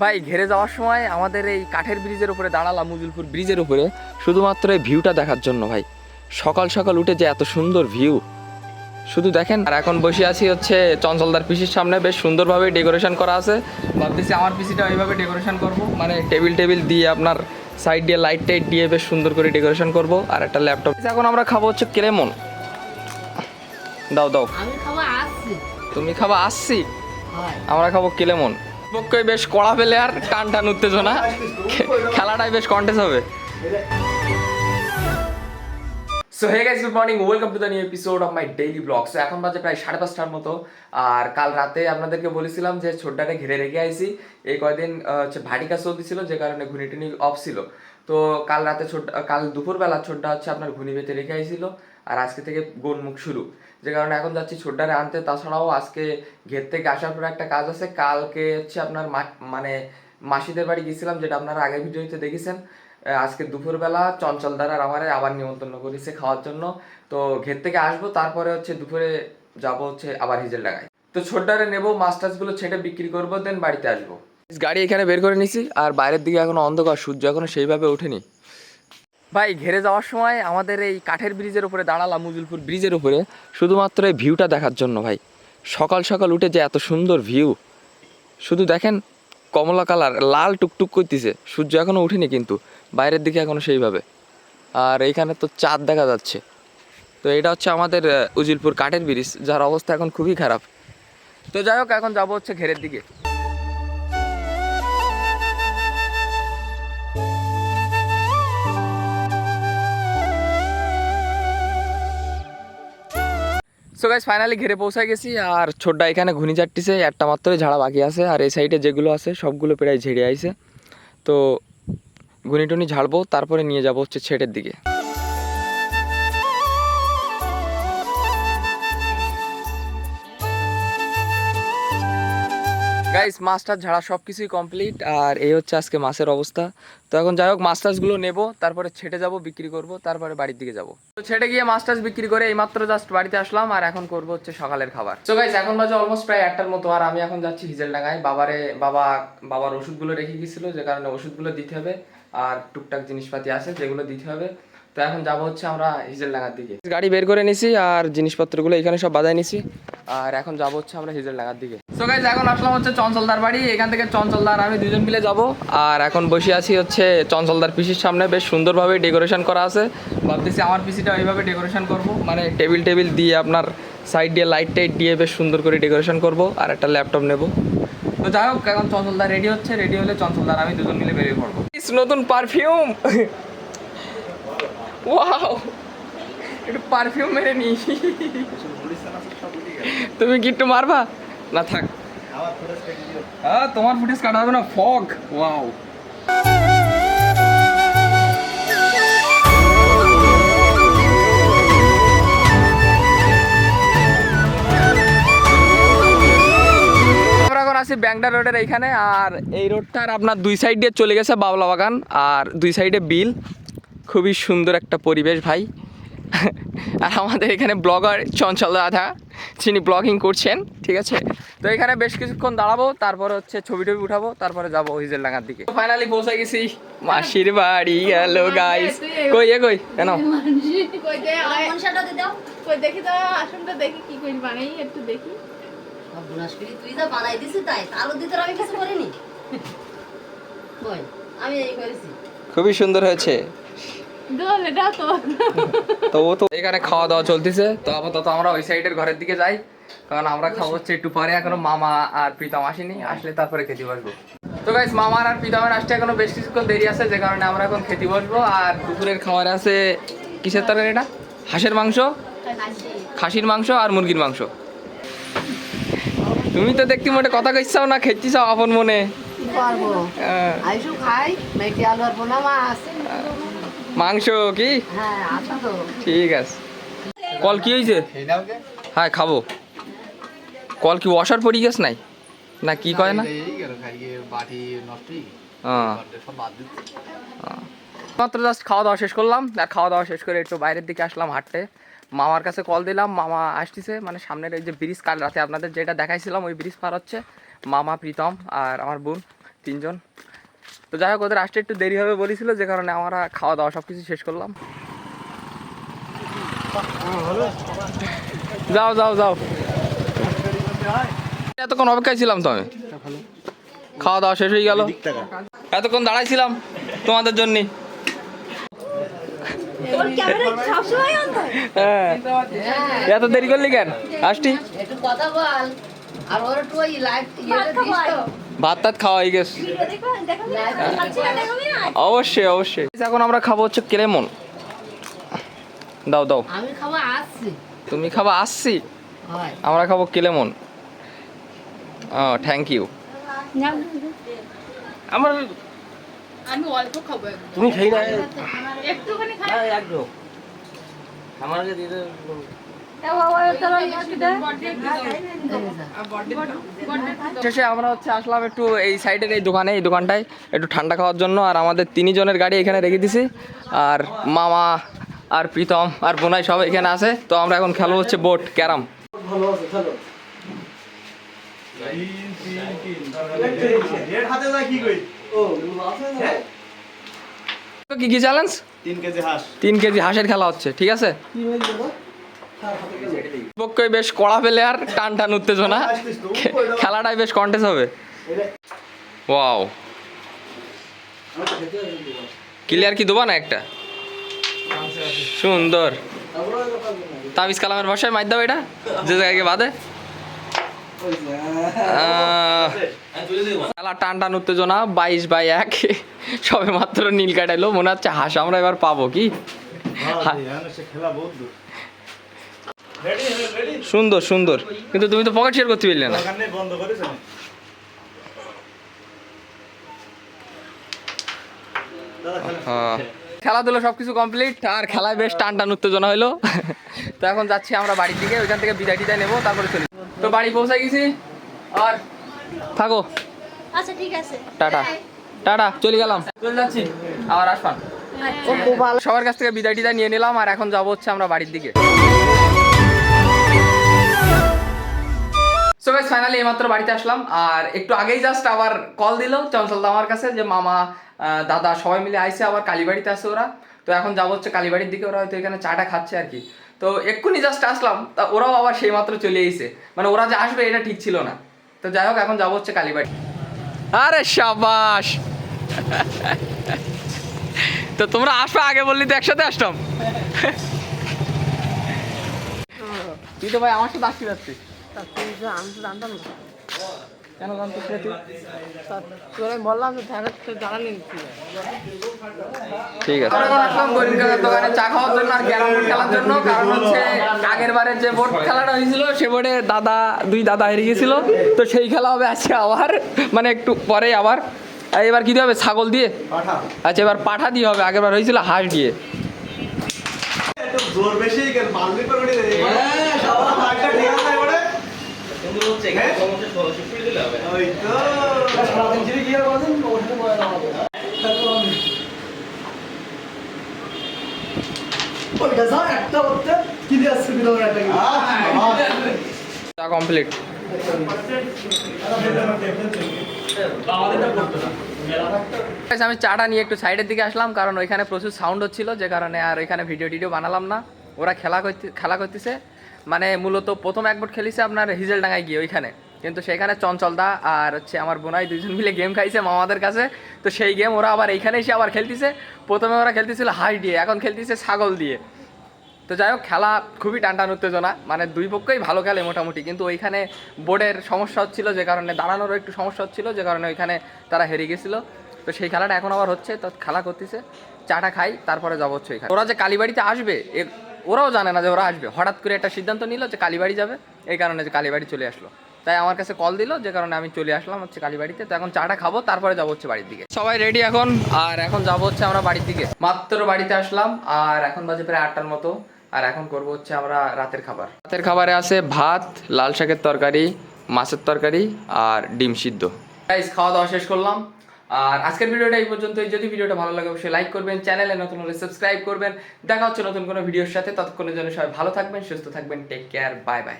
ভাই ঘেরে যাওয়ার সময় আমাদের এই কাঠের ব্রিজের উপরে দাঁড়ালাম মুজুলপুর ব্রিজের উপরে। শুধুমাত্র এই ভিউটা দেখার জন্য ভাই। সকাল সকাল উঠে যে এত সুন্দর ভিউ শুধু দেখেন আর এখন বসে আছি হচ্ছে চঞ্চলদার পিসির সামনে বেশ সুন্দরভাবে ডেকোরেশন করা আছে। ভাবতেছি আমার পিসিটা ওইভাবে ডেকোরেশন করব। মানে টেবিল টেবিল দিয়ে আপনার সাইড দিয়ে লাইট টাইট দিয়ে বেশ সুন্দর করে ডেকোরেশন করব। আর একটা ল্যাপটপ এখন আমরা খাব হচ্ছে কেলেমন। দাও দাও। তুমি খাবা আসছি আমরা খাব কেলেমন। পক্ষে বেশ কড়া পেলে আর টান টান উত্তেজনা। খেলাটাই বেশ কন্টেস্ট হবে। So hey guys good morning welcome to the new episode of my daily blog so এখন বাজে প্রায় সাড়ে পাঁচটার মতো। আর কাল রাতে আপনাদেরকে বলেছিলাম যে ছোটটাকে ঘিরে রেখে আইছি। এই কয়দিন আহ, হচ্ছে ভারী কাজ চলতেছিল যে কারণে ঘুনি টুনি অফ ছিল। তো কাল রাতে ছোট কাল দুপুরবেলা ছোটটা হচ্ছে আপনার ঘুনি বেঁধে রেখে আইছিল। আর আজকে থেকে গোন শুরু। যে কারণে এখন যাচ্ছি ছোটটারে আনতে। তাছাড়াও আজকে ঘের থেকে আসার পরে একটা কাজ আছে, কালকে হচ্ছে আপনার মানে মাসিদের বাড়ি গেছিলাম যেটা আপনারা আগের ভিডিওতে দেখেছেন। আজকে দুপুরবেলা চঞ্চলদার আর আমারে আবার নিমন্ত্রণ করেছে খাওয়ার জন্য। তো ঘের থেকে আসব, তারপরে হচ্ছে দুপুরে যাব হচ্ছে আবার হিজেল ডাঙায় তো ছোট্টারে নেব মাছ টাছগুলো ছেটে বিক্রি করব, দেন বাড়িতে আসব। গাড়ি এখানে বের করে নিছি, আর বাইরের দিকে এখনও অন্ধকার, সূর্য এখনও সেইভাবে ওঠেনি। ভাই, ঘেরে যাওয়ার সময় আমাদের এই কাঠের ব্রিজের উপরে দাঁড়ালাম মুজুলপুর ব্রিজের উপরে। শুধুমাত্র এই ভিউটা দেখার জন্য ভাই। সকাল সকাল উঠে যে এত সুন্দর ভিউ, শুধু দেখেন কমলা কালার, লাল টুকটুক করতেছে। সূর্য এখনও উঠেনি কিন্তু, বাইরের দিকে এখনও সেইভাবে। আর এইখানে তো চাঁদ দেখা যাচ্ছে। তো এটা হচ্ছে আমাদের উজিলপুর কাঠের ব্রিজ, যার অবস্থা এখন খুবই খারাপ। তো যাই হোক, এখন যাব হচ্ছে ঘেরের দিকে। সো গাইজ ফাইনালি ঘিরে পৌঁছায় গেছি, আর ছোটটা এখানে ঘুনি চারটিছে একটা মাত্রই ঝাড়া বাকি আছে, আর এই সাইডে যেগুলো আছে, সবগুলো প্রায় ঝেড়ে আইছে। তো ঘুনি টুনি ঝাড়বো, তারপরে নিয়ে যাব হচ্ছে ছেটের দিকে। গাইস মাছটার ঝাড়া সব কিছুই কমপ্লিট আর এই হচ্ছে আজকে মাছের অবস্থা। তো এখন যাই হোক মাছ নেব, তারপরে ছেটে যাব, বিক্রি করব, তারপরে বাড়ির দিকে যাব। তো ছেটে গিয়ে মাছ টাছ বিক্রি করে এইমাত্র জাস্ট বাড়িতে আসলাম, আর এখন করব হচ্ছে সকালের খাবার। তো গাইস এখন বাজে অলমোস্ট প্রায় একটার মতো, আর আমি এখন যাচ্ছি হিজেলডাঙ্গায়। বাবারে, বাবা, বাবার ওষুধগুলো রেখে গেছিল যে কারণে ওষুধগুলো দিতে হবে, আর টুকটাক জিনিসপাতি আছে, যেগুলো দিতে হবে। তো এখন যাব হচ্ছে আমরা হিজেলডাঙ্গার দিকে। গাড়ি বের করে নিছি, আর জিনিসপত্রগুলো এখানে সব বাজায় নিছি, আর এখন যাব হচ্ছে আমরা হিজেলডাঙ্গার দিকে। সো গাইস এখন আসলাম হচ্ছে চঞ্চলদার বাড়ি। এখান থেকে চঞ্চলদার, আমি দুজন মিলে যাব। আর এখন বসে আছি হচ্ছে চঞ্চলদার পিসির সামনে। বেশ সুন্দরভাবে ডেকোরেশন করা আছে। ভাবতেছি আমার পিসিটা ওইভাবে ডেকোরেশন করব। মানে টেবিল টেবিল দিয়ে আপনার সাইড দিয়ে লাইট টাইট দিয়ে বেশ সুন্দর করে ডেকোরেশন করব আর একটা ল্যাপটপ নেব। তো যাই হোক, এখন চঞ্চলদার রেডি হচ্ছে। রেডি হলে চঞ্চলদার, আমি দুজন মিলে বেরিয়ে পড়ব। নতুন পারফিউম ওয়াও একটু পারফিউম মেরে নি তুমি কি একটু মারবা? না থাক। হ্যাঁ তোমার ফুটেজ কাটা হবে না? ফগ ওয়াও আছি ব্যাংডা রোডের এইখানে, আর এই রোডটার আপনার দুই সাইড দিয়ে চলে গেছে বাবলা বাগান আর দুই সাইডে বিল। খুবই সুন্দর একটা পরিবেশ ভাই। আর আমাদের এখানে ব্লগার চঞ্চল রাধা, যিনি ব্লগিং করছেন, ঠিক আছে? তো এখানে বেশ কিছুক্ষণ দাঁড়াবো, তারপরে হচ্ছে ছবি টবি উঠাবো, তারপরে যাব হিজেলডাঙ্গার দিকে। ফাইনালি পৌঁছে গেছি, মাসির বাড়ি গেল গাইস কই এ কই? কেন? খুবই সুন্দর হয়েছে। তো। তো ও তো এখানে খাওয়া দাওয়া চলতেছে। তো আপাতত আমরা ওই সাইডের ঘরের দিকে যাই। কারণ আমরা খাব হচ্ছে একটু পরে এখনও মামা আর প্রীতম আসেনি। আসলে তারপরে খেতে বসবো। তো গাইস মামার আর প্রীতমের আসতে এখনও বেশ কিছুক্ষণ দেরি আছে যে কারণে আমরা এখন খেতে বসবো। আর দুপুরের খাবার আছে কিসের তরকারি এটা? হাঁসের মাংস? খাসির মাংস আর মুরগির মাংস। তুমি তো দেখতে মোটে কথা কইছাও না খেতে চাও আপন মনে। পারব। আইসু খাই মেটে আলু আর বোনা মাছ মাংস কি? হ্যাঁ ঠিক আছে। কল কি হয়েছে হ্যাঁ খাব। কল কি ওয়াশার পরি গেছ নাই? না কি কয় না? হ্যাঁ। মাত্র জাস্ট খাওয়া দাওয়া শেষ করলাম। আর খাওয়া দাওয়া শেষ করে একটু বাইরের দিকে আসলাম হাঁটতে। মামার কাছে কল দিলাম মামা আসতেছে। মানে সামনের ওই যে ব্রিজ কাল রাতে আপনাদের যেটা দেখাইছিলাম ওই ব্রিজ পার হচ্ছে। মামা প্রীতম আর আমার বোন তিনজন। তো যাই হোক ওদের আসতে একটু দেরি হবে বলেছিল যে কারণে আমরা খাওয়া দাওয়া সব কিছু শেষ করলাম। যাও যাও যাও। এতক্ষণ অপেক্ষায় ছিলাম তো আমি। খাওয়া দাওয়া শেষ হয়ে গেল। এতক্ষণ দাঁড়াইছিলাম তোমাদের জন্য। হ্যাঁ। এত দেরি করলি কেন? আসটি কথা বল। আর ওর একটু লাইভ ভাত টাত খাওয়া হয়ে গেছে। অবশ্যই অবশ্যই। এখন আমরা খাব হচ্ছে কেলেমন দাও দাও। আমি খাব আসছি তুমি খাবা আসছি আমরা খাব কেলেমন ও থ্যাংক ইউ আমার আমি অল্প খাব তুমি খেয়ে না একটুখানি খাই। একদম। আমার আগে দিয়ে দাও। শেষে আমরা হচ্ছে আসলাম একটু এই সাইডের এই দোকানে এই দোকানটায় একটু ঠান্ডা খাওয়ার জন্য আর আমাদের তিনজনের গাড়ি এখানে রেখে দিছি। আর মামা আর প্রীতম আর বোনাই সব এখানে আছে। তো আমরা এখন খেলব হচ্ছে বোট ক্যারাম। কি কি চ্যালেঞ্জ তিন কেজি হাঁস। তিন কেজি হাঁসের খেলা হচ্ছে ঠিক আছে? পক্ষই বেশ কড়া পেলে আর টান টান উত্তেজনা। খেলাটাই বেশ কন্টেস্ট হবে। ওয়াও ক্লিয়ার কি দেবো না একটা? সুন্দর। তাবিজ কালামের ভাষায় মার দাও এটা যে জায়গায় বাদে খেলা টান টান উত্তেজনা বাইশ বাই এক। সবে মাত্র নীল কাটাইলো মনে হচ্ছে হাঁস আমরা এবার পাবো কি? খেলা বহুত দূর রেডি রেডি সুন্দর সুন্দর। কিন্তু তুমি তো পকেট শেয়ার করতে পারলে না। দোকান নেই বন্ধ করেছে দাদা খেলা হ্যাঁ। খেলাধুলো সব কিছু কমপ্লিট আর খেলায় বেশ টান টান উত্তেজনা হলো। তো এখন যাচ্ছি আমরা বাড়ির দিকে ওইখান থেকে বিদায় টিদায় নেব তারপরে চলি। তো বাড়ি পৌঁছে গেছি আর থাকো। আচ্ছা ঠিক আছে। টাটা। টাটা চলে গেলাম। চলে যাচ্ছি। আবার আসবান। সবার কাছ থেকে বিদায় টিদায় নিয়ে নিলাম আর এখন যাব হচ্ছে আমরা বাড়ির দিকে। সো গাইস ফাইনালি এইমাত্র বাড়িতে আসলাম। আর একটু আগেই জাস্ট আবার কল দিল চঞ্চল আমার কাছে যে, মামা দাদা সবাই মিলে আইসে আবার কালীবাড়িতে আসে ওরা। তো এখন যাব হচ্ছে কালীবাড়ির দিকে, ওরা হয়তো এখানে চাটা খাচ্ছে আর কি। তো এক্ষুনি জাস্ট আসলাম, তা ওরাও আবার সেই মাত্র চলে এসে মানে ওরা যে আসবে এটা ঠিক ছিল না। তো যাই হোক, এখন যাব হচ্ছে কালীবাড়ি। আরে সাবাস! তো তোমরা আসবে আগে বললি তো একসাথে আসতাম। তুই তো ভাই আমার সাথে আসতে যাচ্ছিস। জানতাম না কেন জানতিস না তুই তা তোরা বললাম তো ঠিক আছে। আমরা আসলাম গরিব কাকার দোকানে চা খাওয়ার জন্য আর ক্যারাম বোর্ড খেলার জন্য কারণ হচ্ছে আগের বারের যে বোর্ড খেলাটা হয়েছিল সে বোর্ডে দাদা দুই দাদা হেরে গেছিল তো সেই খেলা হবে আজকে আবার মানে একটু পরে আবার এবার কি দিয়ে হবে ছাগল দিয়ে আচ্ছা এবার পাঠা দিয়ে হবে আগের বার হয়েছিল হাঁস দিয়ে জোর বেশি কমপ্লিট আমি চাটা নিয়ে একটু সাইডের দিকে আসলাম কারণ ওইখানে প্রচুর সাউন্ড হচ্ছিল যে কারণে আর ওইখানে ভিডিও টিডিও বানালাম না। ওরা খেলা করতে খেলা করতেছে। মানে মূলত প্রথম একবার খেলিছে আপনার হিজেলডাঙ্গায় গিয়ে ওইখানে। কিন্তু সেখানে চঞ্চলদা আর হচ্ছে আমার বোনাই দুজন মিলে গেম খাইছে মামাদের কাছে। তো সেই গেম ওরা আবার এইখানে এসে আবার খেলতেছে। প্রথমে ওরা খেলতেছিল হাঁস দিয়ে, এখন খেলতেছে ছাগল দিয়ে। তো যাই হোক, খেলা খুবই টানটান উত্তেজনা। মানে দুই পক্ষই ভালো খেলে মোটামুটি। কিন্তু ওইখানে বোর্ডের সমস্যা হচ্ছিল যে কারণে, দাঁড়ানোরও একটু সমস্যা হচ্ছিল, যে কারণে ওইখানে তারা হেরে গেছিল। তো সেই খেলাটা এখন আবার হচ্ছে, তো খেলা করতেছে। চাটা খাই, তারপরে যাব হচ্ছে ওরা যে কালীবাড়িতে আসবে ওরাও জানে না যে ওরা আসবে। হঠাৎ করে একটা সিদ্ধান্ত নিল যে কালীবাড়ি যাবে, এই কারণে যে কালীবাড়ি চলে আসলো। তাই আমার কাছে কল দিল যে কারণে আমি চলে আসলাম হচ্ছে কালীবাড়িতে। তো এখন চাটা খাব, তারপরে যাব হচ্ছে বাড়ির দিকে। সবাই রেডি এখন? আর এখন যাব হচ্ছে আমরা বাড়ির দিকে। মাত্র বাড়িতে আসলাম, আর এখন বাজে প্রায় আটটার মতো। আর এখন করব হচ্ছে আমরা রাতের খাবার। রাতের খাবারে আছে ভাত, লাল শাকের তরকারি, মাছের তরকারি, আর ডিম সিদ্ধ। খাওয়া দাওয়া শেষ করলাম। আর আজকের ভিডিওটা এই পর্যন্তই। যদি ভিডিওটা ভালো লাগে, অবশ্যই লাইক করবেন, চ্যানেলে নতুন হলে সাবস্ক্রাইব করবেন। দেখা হচ্ছে নতুন কোনো ভিডিওর সাথে। ততক্ষণের জন্য সবাই ভালো থাকবেন, সুস্থ থাকবেন টেক কেয়ার বাই বাই